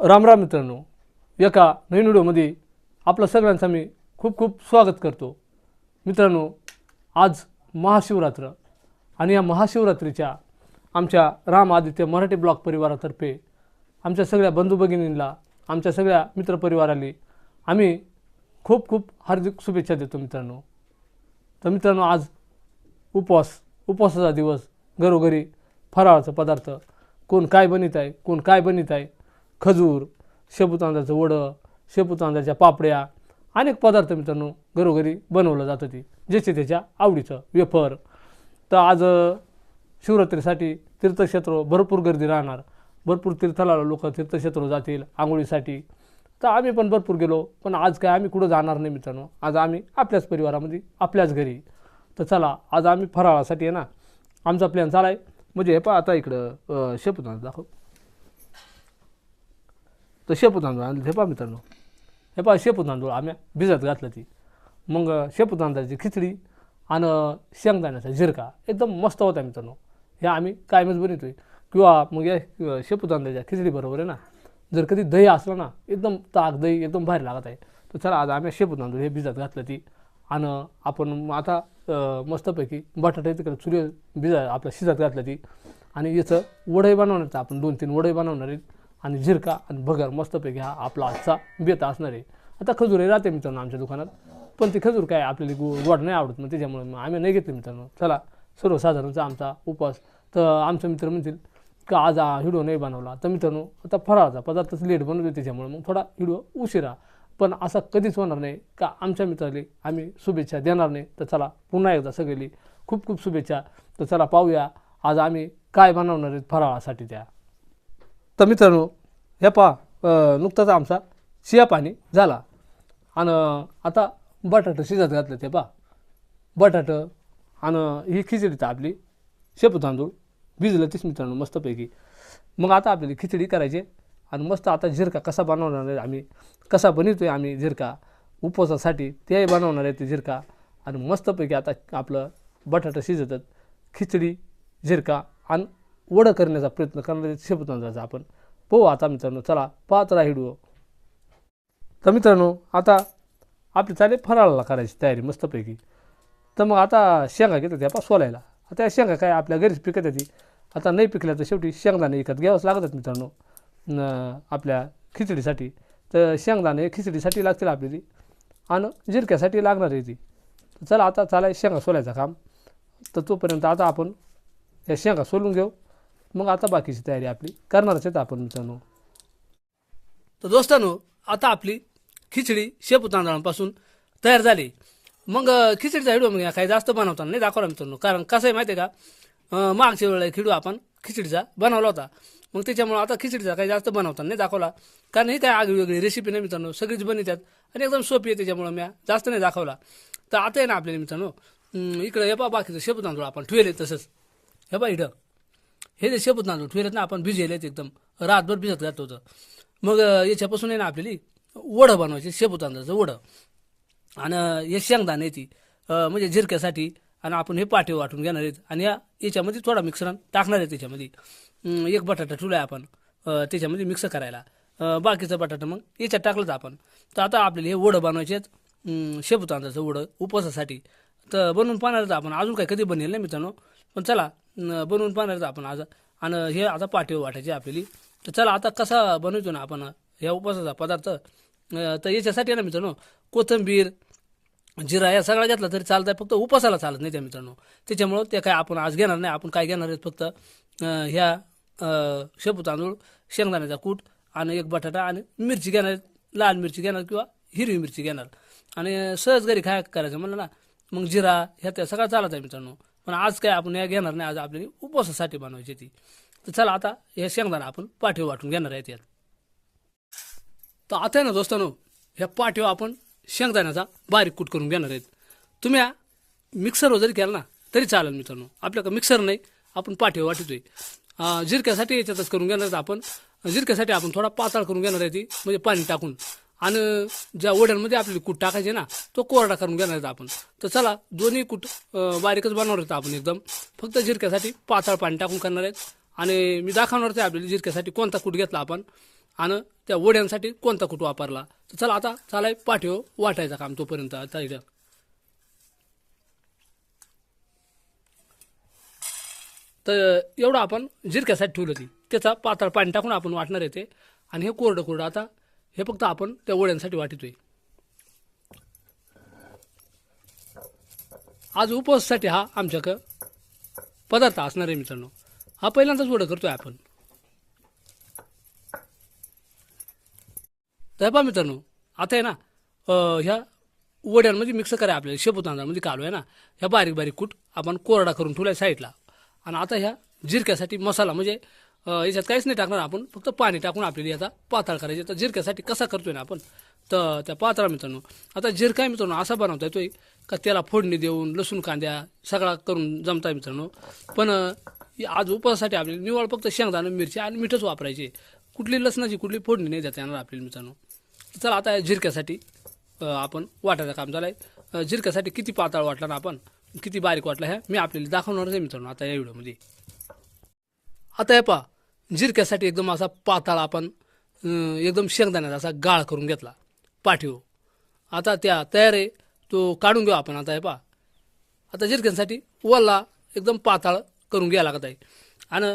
राम राम मित्रांनो एका नवीन व्हिडिओमध्ये आपलं सगळ्यांचं मी खूप खूप स्वागत करतो. मित्रांनो आज महाशिवरात्र आणि या महाशिवरात्रीच्या आमच्या राम आदित्य मराठी ब्लॉक परिवारातर्फे आमच्या सगळ्या बंधू भगिनींना आमच्या सगळ्या मित्रपरिवाराला आम्ही खूप खूप हार्दिक शुभेच्छा देतो मित्रांनो. तर मित्रांनो आज उपवास उपवासाचा दिवस घरोघरी फराळाचा पदार्थ कोण काय बनित आहे कोण काय बनित आहे खजूर शेपू तांदळाचं वडं शेपू तांदळाच्या पापड्या अनेक पदार्थ मित्रांनो घरोघरी बनवलं जातं ती ज्याचे त्याच्या आवडीचं वेफर. तर आज शिवरात्रीसाठी तीर्थक्षेत्र भरपूर गर्दी राहणार. भरपूर तीर्थाला लोक तीर्थक्षेत्र जातील आंघोळीसाठी. तर आम्ही पण भरपूर गेलो पण आज काय आम्ही कुठं जाणार नाही मित्रांनो. आज आम्ही आपल्याच परिवारामध्ये आपल्याच घरी. तर चला आज आम्ही फराळासाठी आहे ना आमचा प्लॅन चालाय. म्हणजे हे पहा आता इकडं शेपू तांदूळ दाखव. तर शेपू तांदूळ आणलं हे पहा मित्रांनो. हे पहा शेपू तांदूळ आम्ही भिजत घातलं ती. मग शेपू तांदळाची खिचडी आणि शेंगदाण्याचा झिरका एकदम मस्त होता मित्रांनो. हे आम्ही कायमच बनवतो आहे किंवा मग या अ, शेपू तांदळाच्या खिचडीबरोबर आहे ना जर कधी दही असलं ना एकदम ताक दही एकदम बाहेर लागत आहे. तर चला आज आम्ही शेपू तांदूळ हे भिजत घातलं ती. आणि आपण आता मस्तपैकी बटाटे तिकडे चुरी भिजा आपल्या शिजत घातलं ती. आणि याचं वडई बनवण्याचं आपण दोन तीन वडई बनवणार आहेत. आणि झिरका आणि भगर मस्तपैकी हा आपला आजचा बेत असणार आहे. आता खजूरही राहते मित्रांनो आमच्या दुकानात. पण ती खजूर काय आपल्याला गो गोड नाही आवडत मग त्याच्यामुळे मग आम्ही नाही घेतली मित्रांनो. चला सर्वसाधारणचा आमचा उपवास. तर आमचे मित्र म्हणतील का आज हा व्हिडिओ नाही बनवला. तर मित्रांनो आता फराळाचा पदार्थच लेट बनवतो त्याच्यामुळे मग थोडा व्हिडिओ उशिरा. पण असा कधीच होणार नाही का आमच्या मित्राले आम्ही शुभेच्छा देणार नाही. तर चला पुन्हा एकदा सगळी खूप खूप शुभेच्छा. तर चला पाहूया आज आम्ही काय बनवणार आहेत फराळासाठी त्या. तर मित्रांनो हे पहा नुकताच आमचा शिया पाणी झाला. आणि आता बटाटं शिजत घातलं ते पहा. बटाटं आणि ही खिचडी तर आपली शेपू तांदूळ भिजलं तीच मित्रांनो मस्तपैकी. मग आता आपल्याला खिचडी करायची आणि मस्त आता झिरका कसा बनवणार आहे आम्ही कसा बनवतो आहे आम्ही झिरका उपवासासाठी तेही बनवणार आहे ते झिरका. आणि मस्तपैकी आता आपलं बटाटा शिजतात खिचडी झिरका आणि वडं करण्याचा प्रयत्न करणार शपथ शेपू आपण. पाहू आता मित्रांनो चला पाहत राहा व्हिडिओ तर मित्रांनो आता आपली चालेल फराळाला करायची तयारी मस्तपैकी. तर मग आता शेंगा घेतात त्या पा सोलायला. आता या शेंगा काय आपल्या घरीच पिकत येते. आता नाही पिकल्या तर शेवटी शेंगदाणे विकत घ्यावंच लागतात मित्रांनो आपल्या खिचडीसाठी. तर शेंगदाणे खिचडीसाठी लागतील आपल्याला आणि जिरक्यासाठी लागणार आहे ती. चला आता चालाय शेंगा सोलायचं काम. तर तोपर्यंत आता आपण या शेंगा सोलून घेऊ. मग आता बाकीची तयारी आपली करणारच आहेत आपण मित्रांनो. तर दोस्तांनो आता आपली खिचडी शेपू तांदळांपासून तयार झाली. मग खिचडीचा व्हिडिओ मग काही जास्त बनवताना नाही दाखवला मित्रांनो कारण कसं आहे माहिती आहे का मागच्या वेळेला खिडू आपण खिचडीचा बनवला होता. मग त्याच्यामुळं आता खिचडीचा काही जास्त बनवताना नाही दाखवला. कारण ही काय आगळी वेगळी रेसिपी नाही मित्रांनो सगळीच बनवतात आणि एकदम सोपी आहे त्याच्यामुळं मी जास्त नाही दाखवला. तर आता आहे ना आपल्याला मित्रांनो इकडं हे पा बाकीचं शेपू तांदूळ आपण ठेवले तसंच. हे पा इडं हे जे शेपूत तांदूळ ठेवलेत ना आपण भिजेलेत एकदम. रातभर भिजत घातलं होतं. मग याच्यापासून आहे ना आपल्याला वडं बनवायचे शेपू तांदळाचं वडं. आणि हे शेंगदाणे ती म्हणजे झिरक्यासाठी आणि आपण हे पाठे वाटून घेणार आहेत. आणि या याच्यामध्ये थोडा मिक्सरन टाकणार आहे त्याच्यामध्ये. एक बटाटा ठेवला आहे आपण त्याच्यामध्ये मिक्स करायला. बाकीचा बाकीचं बटाटा मग याच्यात टाकलंच आपण. तर आता आपल्याला हे वडं बनवायचे आहेत. अं, शेपू तांदळाचं वडं उपवासासाठी. तर बनवून पाहणारच आपण. अजून काय कधी बनेल नाही मित्रांनो. पण चला बनवून पाहणार आपण आज. आणि हे आता पाठीवर वाटायची आपली तर चला आता कसा बनवतो ना आपण ह्या उपवासाचा पदार्थ. तर याच्यासाठी ना मित्रांनो कोथिंबीर जिरा या सगळा घेतला तरी चालत आहे फक्त उपासाला चालत नाही त्या मित्रांनो. त्याच्यामुळं ते काय आपण आज घेणार नाही. आपण काय घेणार आहेत फक्त ह्या शेपू तांदूळ शेंगदाण्याचा कूट आणि एक बटाटा आणि मिरची घेणार लाल मिरची घेणार किंवा हिरवी मिरची घेणार. आणि सहज घरी काय करायचं म्हणलं ना मग जिरा ह्या त्या सगळं चालत आहे मित्रांनो. पण आज काय आपण या घेणार नाही आज आपल्याला उपवासासाठी बनवायची ती. तर चला आता हे शेंगदाणा आपण पाठीवर वाटून घेणार आहेत यात. तर आता आहे ना दोस्तांनो ह्या पाठीव आपण शेंगदाण्याचा बारीक कूट करून घेणार आहेत. तुम्ही मिक्सरवर जरी केला ना तरी चालेल मित्रांनो. आपल्याकडे मिक्सर नाही आपण पाठीव वाटतोय. जिरक्यासाठी याच्यातच करून घेणार आहेत आपण. जिरक्यासाठी आपण थोडा पातळ करून घेणार आहे ती म्हणजे पाणी टाकून. आणि ज्या वड्यांमध्ये आपली कूट टाकायचे ना तो कोरडा करून घेणार आपण. तर चला दोन्ही कूट बारीकच बनवणार होतं आपण एकदम. फक्त जिरक्यासाठी पातळ पाणी टाकून करणार आहेत. आणि मी दाखवणार होते आपल्याला जिरक्यासाठी कोणता कूट घेतला आपण. आणि त्या वड्यांसाठी कोणता कूट वापरला. तर चला आता चालाय पाठीव वाटायचं काम तोपर्यंत. आता इथं. तर एवढं आपण जिरक्यासाठी ठेवलं ती. त्याचा पातळ पाणी टाकून आपण वाटणार आहे ते. आणि हे कोरडं कोरडं. आता हे फक्त आपण त्या वड्यांसाठी वाटितोय. आज उपवासासाठी हा आमच्याकडं पदार्थ असणार आहे मित्रांनो. हा पहिल्यांदाच वडं करतोय आपण. तर पहा मित्रांनो आता आहे ना ह्या वड्यांमध्ये मिक्स करा आपल्याला शेपू तांदळामध्ये कालू आहे ना ह्या बारीक बारीक कूट आपण कोरडा करून ठेवला साईडला. आणि आता ह्या जिरक्यासाठी मसाला म्हणजे याच्यात काहीच नाही टाकणार आपण. फक्त पाणी टाकून आपल्याला याचा पातळ करायची. तर जिरक्यासाठी कसा करतोय ना आपण? तर त्या पातळा मित्रांनो. आता जिरका मित्रांनो असा बनवता येतोय का त्याला फोडणी देऊन लसूण कांद्या सगळा करून जमताय मित्रांनो. पण आज उपवासासाठी आपल्याला निवळ फक्त शेंगदाणा मिरची आणि मीठच वापरायचे. कुठली लसणाची कुठली फोडणी नाही देता येणार आपल्याला मित्रांनो. चला आता या जिरक्यासाठी आपण वाटायचं काम झालं आहे जिरक्यासाठी किती पातळ वाटला ना आपण? किती बारीक वाटला ह्या मी आपल्याला दाखवणारच आहे मित्रांनो आता या व्हिडिओमध्ये. आता हे पहा जिरक्यासाठी एकदम असा पाताळ आपण एकदम शेंगदाण्याचा असा गाळ करून घेतला. पाठीव आता त्या तयार आहे तो काढून घेऊ आपण आता हे पहा. आता जिरक्यांसाठी वल्ला एकदम पाताळ करून घ्यायला लागत आहे. आणि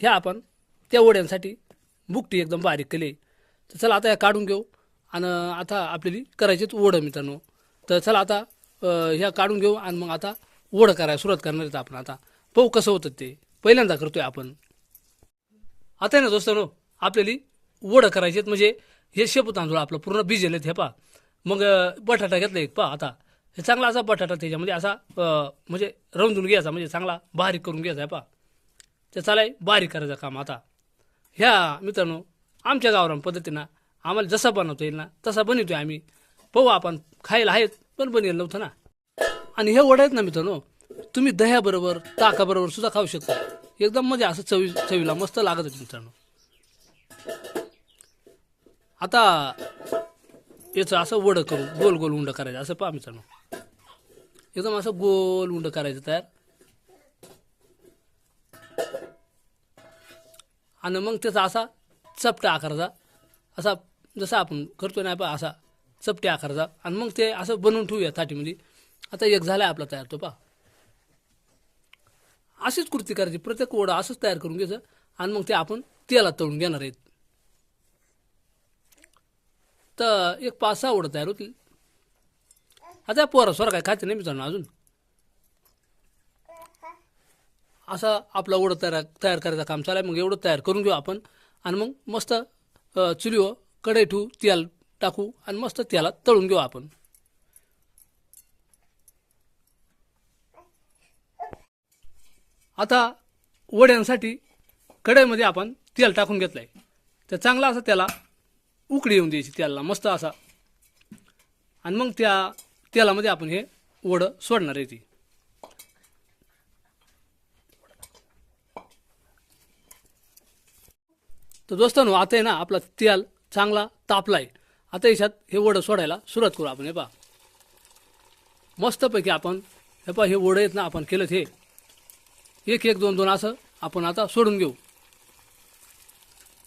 ह्या आपण त्या वड्यांसाठी बुकटी एकदम बारीक केली तर चला आता ह्या काढून घेऊ. आणि आता आपल्याला करायचीच ओढं मित्रांनो. तर चला आता ह्या काढून घेऊ आणि मग आता ओढं करायला सुरुवात करणार आहेत आपण आता. पाहू कसं होतं ते. पहिल्यांदा करतोय आपण. आता आहे ना दोस्तांनो आपल्याला वडं करायचे आहेत. म्हणजे हे शेपू तांदूळ आपलं पूर्ण भिजेलेत हे पा मग बटाटा घेतला एक पा आता. हे चांगला असा बटाटा त्याच्यामध्ये असा म्हणजे रवंदून घ्यायचा म्हणजे चांगला बारीक करून घ्यायचा आहे पा ते चालाय बारीक करायचं काम आता. ह्या मित्रांनो आमच्या गावरान पद्धतीनं आम्हाला जसा बनवता येईल ना तसा बनवतोय आम्ही. पाहू आपण खायला आहेत पण बनेल नव्हतं ना. आणि हे वडं आहेत ना मित्रांनो तुम्ही दह्याबरोबर ताकाबरोबर सुद्धा खाऊ शकता. एकदम म्हणजे असं चवी चवीला मस्त लागत होते मित्रांनो. आता याचं असं वडं करून गोल गोल उंड करायचं. असं पहा मित्रांनो. एकदम असं गोल उंड करायचं तयार. आणि मग त्याचा असा चपटा आकाराचा असा जसा आपण करतो ना पहा असा चपट्या आकाराचा. आणि मग ते असं बनवून ठेवूया थाटीमध्ये. आता एक झालाय आपला तयार तो पहा. अशीच कृती करायची. प्रत्येक वडा असंच तयार करून घ्यायचं. आणि मग ते आपण तेलात तळून घेणार आहेत. तर एक पाच सहा वडं तयार होतील. आता पोरा स्वर काय खाते नाही मित्रांनो अजून. असा आपला वडं तयार तयार करायचं काम चालू आहे. मग एवढं तयार करून घेऊ आपण. आणि मग मस्त अ, चुलीवर कढई ठेवू तेल टाकू आणि मस्त त्याला तळून घेऊ आपण. आता वड्यांसाठी कढईमध्ये आपण तेल टाकून घेतलंय. तर चांगला असा त्याला उकडी येऊन द्यायची तेलाला मस्त असा. आणि मग त्या तेलामध्ये आपण हे वडं सोडणार आहे ती. तर दोस्तांनो आता आहे ना आपला तेल चांगला तापलाय. आता याच्यात हे वडं सोडायला सुरुवात करू आपण हे पहा. मस्तपैकी आपण हे पहा हे वडं आहेत ना आपण केलं हे. एक एक दोन दोन असं आपण आता सोडून घेऊ.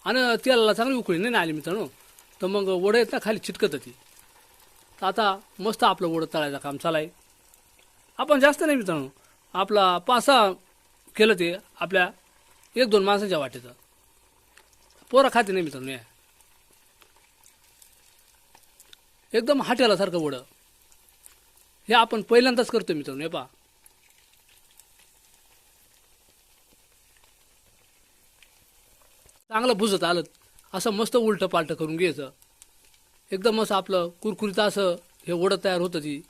आणि तेलाला चांगली उकळी नाही आली मित्रांनो? तर मग वडं येत ना खाली चिटकत ती तर आता मस्त आपलं वडं तळायचं काम चालाय आपण जास्त नाही मित्रांनो. आपला पासा केलं ते आपल्या एक दोन माणसांच्या वाटेचं. पोरं खाते नाही मित्रांनो या. एकदम हाटेलासारखं वडं. हे आपण पहिल्यांदाच करतो मित्रांनो हे पहा. चांगलं भुजत आलं. असं मस्त उलटं पालटं करून घ्यायचं. एकदम असं आपलं कुरकुरीत असं हे ओढं तयार होतं ती.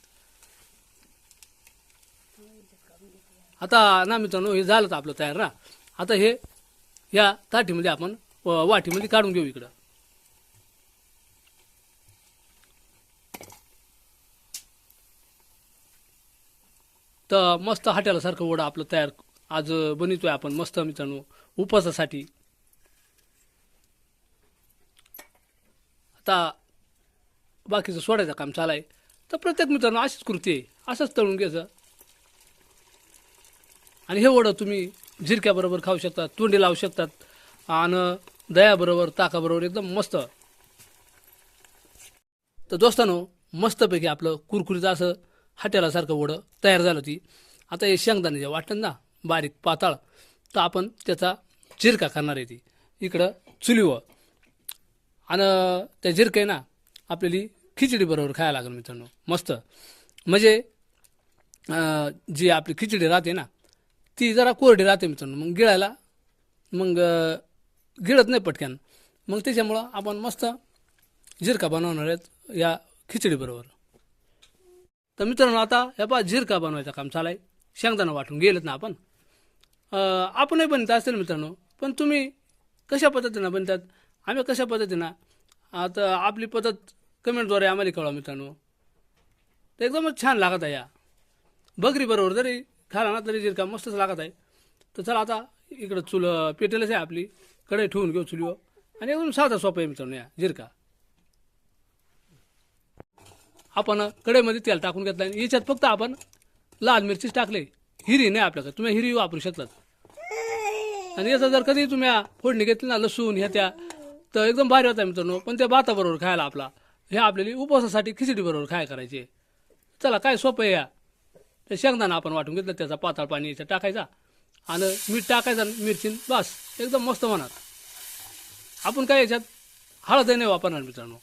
आता ना मित्रांनो हे झालं तर आपलं तयार ना. आता हे या ताटीमध्ये आपण व- वाटीमध्ये काढून घेऊ इकडं. तर मस्त हाट्यालासारखं वडं आपलं तयार. आज बनवतोय आपण मस्त मित्रांनो उपवासासाठी. आता बाकीचं सोडायचं काम चालाय तर प्रत्येक मित्रांनो अशीच कृती आहे. असंच तळून घ्यायचं. आणि हे वडं तुम्ही झिरक्याबरोबर खाऊ शकतात तोंडी लावू शकतात. आणि दह्याबरोबर ताकाबरोबर एकदम मस्त. तर दोस्तानो मस्तपैकी आपलं कुरकुरीचं असं हटेलासारखं वडं तयार झालं ती आता हे शेंगदाणे जे वाटतं ना बारीक पाताळ तर आपण त्याचा जिरका करणार आहे ती. इकडं चुलीवर. आणि त्या जिरका आहे ना आपल्याली खिचडी बरोबर खायला लागेल मित्रांनो. मस्त. म्हणजे जी आपली खिचडी राहते ना ती जरा कोरडी राहते मित्रांनो. मग गिळायला मग गिळत नाही पटक्यान मग त्याच्यामुळं आपण मस्त जिरका बनवणार आहेत या खिचडीबरोबर तर मित्रांनो आता हे पहा जिरका बनवायचं काम चालाय शेंगदाणा वाटून गेलेत ना आपण. आपणही बनत असेल मित्रांनो पण तुम्ही कशा पद्धतीनं बनतात आम्ही कशा पद्धतीनं? आता आपली पद्धत कमेंटद्वारे आम्हाला कळवा मित्रांनो. तर एकदमच छान लागत आहे या. बकरी बरोबर जरी खाला ना तरी जिरका मस्तच लागत आहे. तर चला आता इकडं चुल पेटेलच आहे आपली. कढई ठेवून घेऊ चुलीवर. आणि एकदम साधा सोपं आहे मित्रांनो या जिरका आपण कढईमध्ये तेल टाकून घेतलं आणि याच्यात फक्त आपण लाल मिरचीच टाकले. हिरी नाही आपल्याकडे. तुम्ही हिरी वापरू शकतात. आणि याचा जर कधी तुम्ही फोडणी घेतली ना लसूण ह्या त्या तर एकदम भारी होता मित्रांनो. पण त्या भाताबरोबर खायला आपला. हे आपल्याला उपवासासाठी खिचडी बरोबर करायचे. चला काय सोपं आहे या. ते शेंगदाणा आपण वाटून घेतलं त्याचा पाताळ पाणी याचा टाकायचा. आणि मीठ टाकायचं आणि मिरची बस. एकदम मस्त होणार. आपण काय याच्यात? हळदही नाही वापरणार मित्रांनो.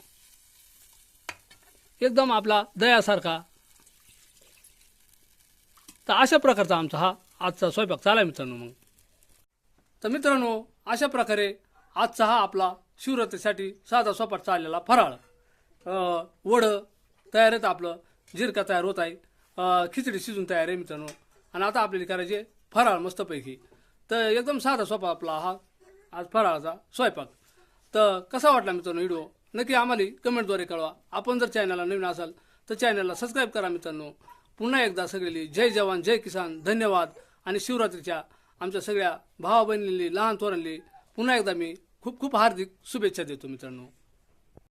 एकदम आपला दयासारखा तर अशा प्रकारचा आमचा हा आजचा स्वयंपाक चाला मित्रांनो मग. तर मित्रांनो अशा प्रकारे आजचा हा आपला शिवरात्रीसाठी साधा सोपाट चाललेला फराळ. वडं तयार आहेत आपलं जिरका तयार होत आहे खिचडी शिजून तयार आहे मित्रांनो. आणि आता आपल्याला करायचे फराळ मस्तपैकी. तर एकदम साधा सोपा आपला हा आज फराळाचा स्वयंपाक. तर कसा वाटला मित्रांनो व्हिडिओ? नक्की आम्हाला कमेंटद्वारे कळवा. आपण जर चॅनलला नवीन असाल तर चॅनलला सबस्क्राईब करा मित्रांनो. पुन्हा एकदा सगळेली जय जवान जय किसान धन्यवाद. आणि शिवरात्रीच्या आमच्या सगळ्या भावा बहिणींनी लहान थोरांनी पुन्हा एकदा मी खूप खूप हार्दिक शुभेच्छा देतो मित्रांनो.